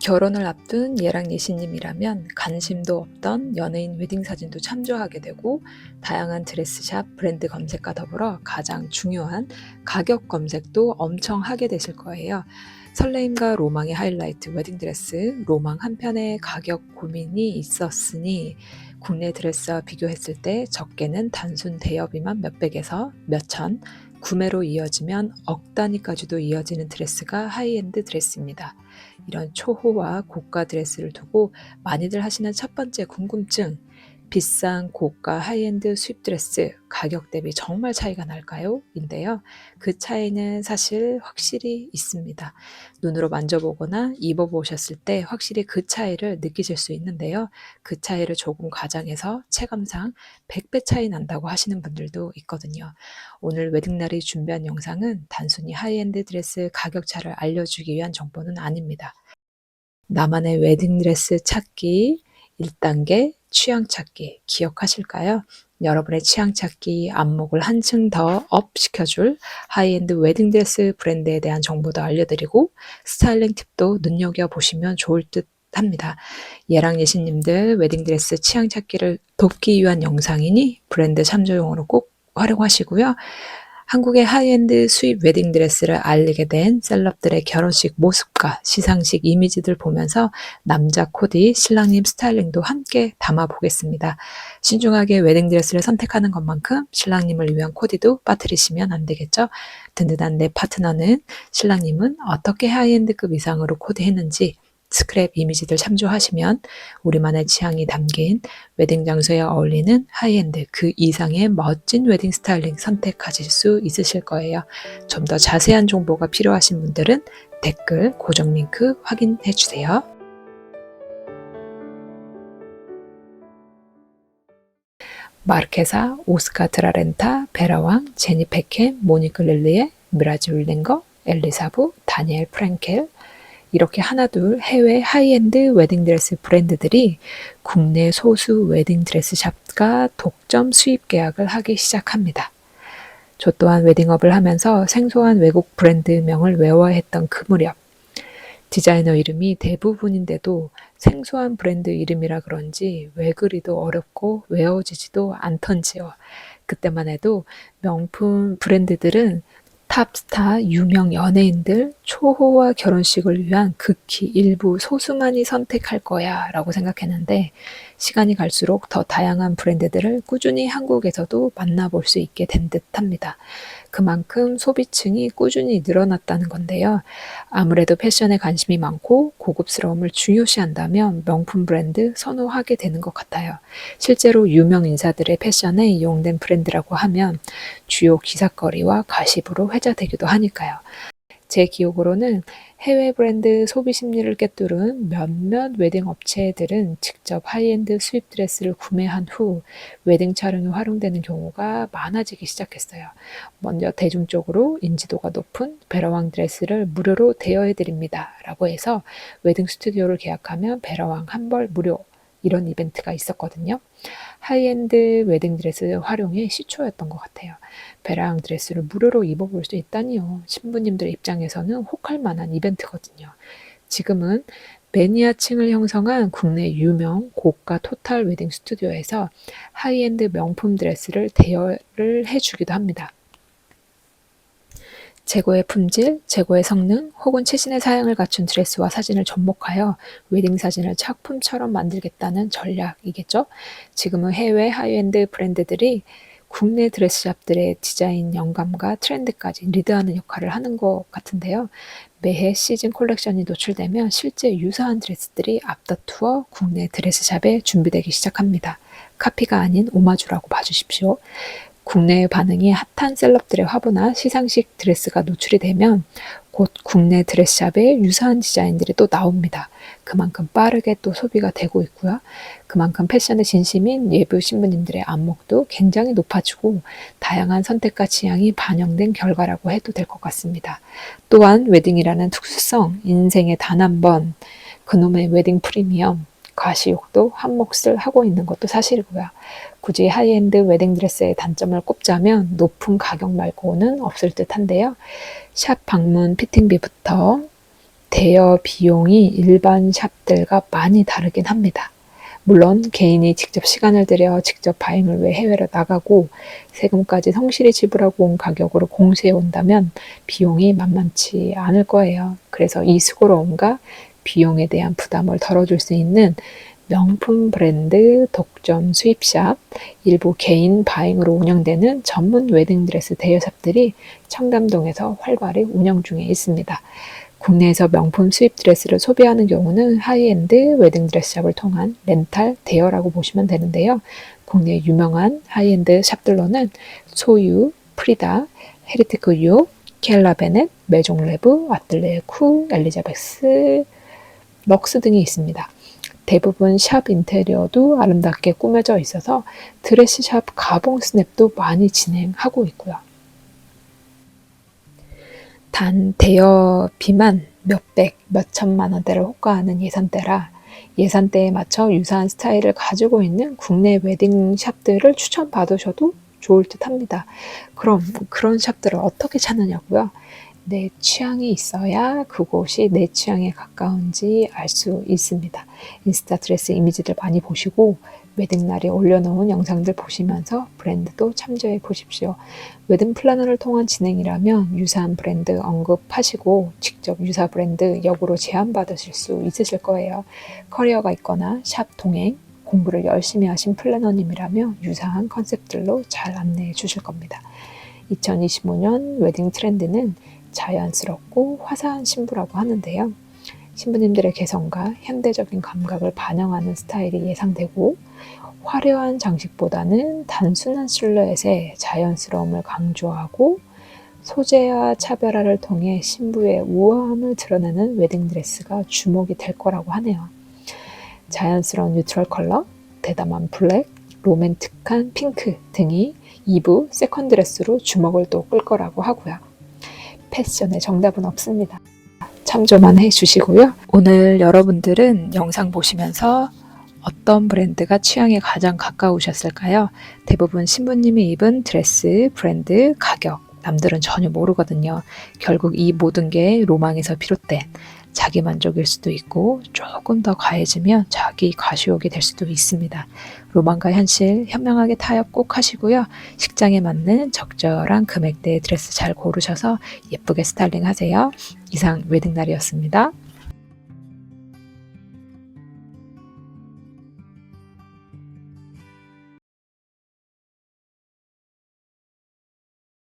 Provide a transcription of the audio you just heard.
결혼을 앞둔 예랑 예시님이라면 관심도 없던 연예인 웨딩 사진도 참조하게 되고 다양한 드레스샵 브랜드 검색과 더불어 가장 중요한 가격 검색도 엄청 하게 되실 거예요. 설레임과 로망의 하이라이트 웨딩 드레스 로망 한편의 가격 고민이 있었으니 국내 드레스와 비교했을 때 적게는 단순 대여비만 몇백에서 몇천 구매로 이어지면 억 단위까지도 이어지는 드레스가 하이엔드 드레스입니다. 이런 초호화 고가 드레스를 두고 많이들 하시는 첫 번째 궁금증. 비싼 고가 하이엔드 수입 드레스 가격 대비 정말 차이가 날까요? 인데요. 그 차이는 사실 확실히 있습니다. 눈으로 만져보거나 입어보셨을 때 확실히 그 차이를 느끼실 수 있는데요. 그 차이를 조금 과장해서 체감상 100배 차이 난다고 하시는 분들도 있거든요. 오늘 웨딩날이 준비한 영상은 단순히 하이엔드 드레스 가격 차를 알려주기 위한 정보는 아닙니다. 나만의 웨딩 드레스 찾기 1단계 취향 찾기 기억하실까요? 여러분의 취향 찾기 안목을 한층 더 업 시켜줄 하이엔드 웨딩 드레스 브랜드에 대한 정보도 알려드리고 스타일링 팁도 눈여겨보시면 좋을 듯 합니다. 예랑 예신님들 웨딩 드레스 취향 찾기를 돕기 위한 영상이니 브랜드 참조용으로 꼭 활용하시고요. 한국의 하이엔드 수입 웨딩 드레스를 알리게 된 셀럽들의 결혼식 모습과 시상식 이미지들 보면서 남자 코디, 신랑님 스타일링도 함께 담아보겠습니다. 신중하게 웨딩 드레스를 선택하는 것만큼 신랑님을 위한 코디도 빠뜨리시면 안 되겠죠? 든든한 내 파트너는 신랑님은 어떻게 하이엔드급 이상으로 코디했는지 스크랩 이미지들 참조하시면 우리만의 취향이 담긴 웨딩 장소에 어울리는 하이엔드 그 이상의 멋진 웨딩 스타일링 선택하실 수 있으실 거예요. 좀 더 자세한 정보가 필요하신 분들은 댓글 고정 링크 확인해 주세요. 마르케사, 오스카 드라렌타, 베라왕, 제니 페켄, 모니크 릴리에, 미라지 울링거, 엘리사부, 다니엘 프랭켈, 이렇게 하나둘 해외 하이엔드 웨딩드레스 브랜드들이 국내 소수 웨딩드레스 샵과 독점 수입 계약을 하기 시작합니다. 저 또한 웨딩업을 하면서 생소한 외국 브랜드명을 외워야 했던 그 무렵 디자이너 이름이 대부분인데도 생소한 브랜드 이름이라 그런지 왜 그리도 어렵고 외워지지도 않던지요. 그때만 해도 명품 브랜드들은 탑스타, 유명 연예인들, 초호화 결혼식을 위한 극히 일부 소수만이 선택할 거야 라고 생각했는데 시간이 갈수록 더 다양한 브랜드들을 꾸준히 한국에서도 만나볼 수 있게 된 듯 합니다. 그만큼 소비층이 꾸준히 늘어났다는 건데요. 아무래도 패션에 관심이 많고 고급스러움을 중요시한다면 명품 브랜드 선호하게 되는 것 같아요. 실제로 유명 인사들의 패션에 이용된 브랜드라고 하면 주요 기사거리와 가십으로 회자되기도 하니까요. 제 기억으로는 해외 브랜드 소비 심리를 꿰뚫은 몇몇 웨딩 업체들은 직접 하이엔드 수입 드레스를 구매한 후 웨딩 촬영에 활용되는 경우가 많아지기 시작했어요. 먼저 대중 적으로 인지도가 높은 베라왕 드레스를 무료로 대여해 드립니다. 라고 해서 웨딩 스튜디오를 계약하면 베라왕 한 벌 무료 이런 이벤트가 있었거든요. 하이엔드 웨딩 드레스 활용의 시초였던 것 같아요. 베라앙 드레스를 무료로 입어볼 수 있다니요. 신부님들의 입장에서는 혹할 만한 이벤트거든요. 지금은 매니아층을 형성한 국내 유명 고가 토탈 웨딩 스튜디오에서 하이엔드 명품 드레스를 대여를 해주기도 합니다. 최고의 품질, 최고의 성능 혹은 최신의 사양을 갖춘 드레스와 사진을 접목하여 웨딩 사진을 작품처럼 만들겠다는 전략이겠죠. 지금은 해외 하이엔드 브랜드들이 국내 드레스샵들의 디자인 영감과 트렌드까지 리드하는 역할을 하는 것 같은데요. 매해 시즌 콜렉션이 노출되면 실제 유사한 드레스들이 앞다투어 국내 드레스샵에 준비되기 시작합니다. 카피가 아닌 오마주라고 봐주십시오. 국내의 반응이 핫한 셀럽들의 화보나 시상식 드레스가 노출이 되면 곧 국내 드레스샵에 유사한 디자인들이 또 나옵니다. 그만큼 빠르게 또 소비가 되고 있고요. 그만큼 패션에 진심인 예부 신부님들의 안목도 굉장히 높아지고 다양한 선택과 취향이 반영된 결과라고 해도 될 것 같습니다. 또한 웨딩이라는 특수성, 인생에 단한 번 그놈의 웨딩 프리미엄, 과시욕도 한 몫을 하고 있는 것도 사실이고요. 굳이 하이엔드 웨딩드레스의 단점을 꼽자면 높은 가격 말고는 없을 듯 한데요. 샵 방문 피팅비부터 대여 비용이 일반 샵들과 많이 다르긴 합니다. 물론 개인이 직접 시간을 들여 직접 바잉을 위해 해외로 나가고 세금까지 성실히 지불하고 온 가격으로 공세해 온다면 비용이 만만치 않을 거예요. 그래서 이 수고로움과 비용에 대한 부담을 덜어줄 수 있는 명품 브랜드 독점 수입샵, 일부 개인 바잉으로 운영되는 전문 웨딩드레스 대여샵들이 청담동에서 활발히 운영 중에 있습니다. 국내에서 명품 수입 드레스를 소비하는 경우는 하이엔드 웨딩 드레스샵을 통한 렌탈 대여라고 보시면 되는데요. 국내 유명한 하이엔드 샵들로는 소유, 프리다, 헤리티크 유, 켈라 베넷, 메종 레브, 아틀레 쿠, 엘리자베스, 럭스 등이 있습니다. 대부분 샵 인테리어도 아름답게 꾸며져 있어서 드레스샵 가봉 스냅도 많이 진행하고 있고요. 단 대여비만 몇백, 몇천만 원대를 호가하는 예산대라 예산대에 맞춰 유사한 스타일을 가지고 있는 국내 웨딩 샵들을 추천받으셔도 좋을 듯 합니다. 그럼 그런 샵들을 어떻게 찾느냐고요? 내 취향이 있어야 그곳이 내 취향에 가까운지 알 수 있습니다. 인스타 드레스 이미지들 많이 보시고 웨딩날에 올려놓은 영상들 보시면서 브랜드도 참조해 보십시오. 웨딩 플래너를 통한 진행이라면 유사한 브랜드 언급하시고 직접 유사 브랜드 역으로 제안받으실 수 있으실 거예요. 커리어가 있거나 샵 동행, 공부를 열심히 하신 플래너님이라면 유사한 컨셉들로 잘 안내해 주실 겁니다. 2025년 웨딩 트렌드는 자연스럽고 화사한 신부라고 하는데요. 신부님들의 개성과 현대적인 감각을 반영하는 스타일이 예상되고 화려한 장식보다는 단순한 실루엣의 자연스러움을 강조하고 소재와 차별화를 통해 신부의 우아함을 드러내는 웨딩드레스가 주목이 될 거라고 하네요. 자연스러운 뉴트럴 컬러, 대담한 블랙, 로맨틱한 핑크 등이 2부 세컨드레스로 주목을 또 끌 거라고 하고요. 패션에 정답은 없습니다. 참조만 해주시고요. 오늘 여러분들은 영상 보시면서 어떤 브랜드가 취향에 가장 가까우셨을까요? 대부분 신부님이 입은 드레스, 브랜드, 가격, 남들은 전혀 모르거든요. 결국 이 모든 게 로망에서 비롯된 자기 만족일 수도 있고 조금 더 가해지면 자기 과시욕이 될 수도 있습니다. 로망과 현실 현명하게 타협 꼭 하시고요. 식장에 맞는 적절한 금액대의 드레스 잘 고르셔서 예쁘게 스타일링 하세요. 이상 웨딩날이었습니다.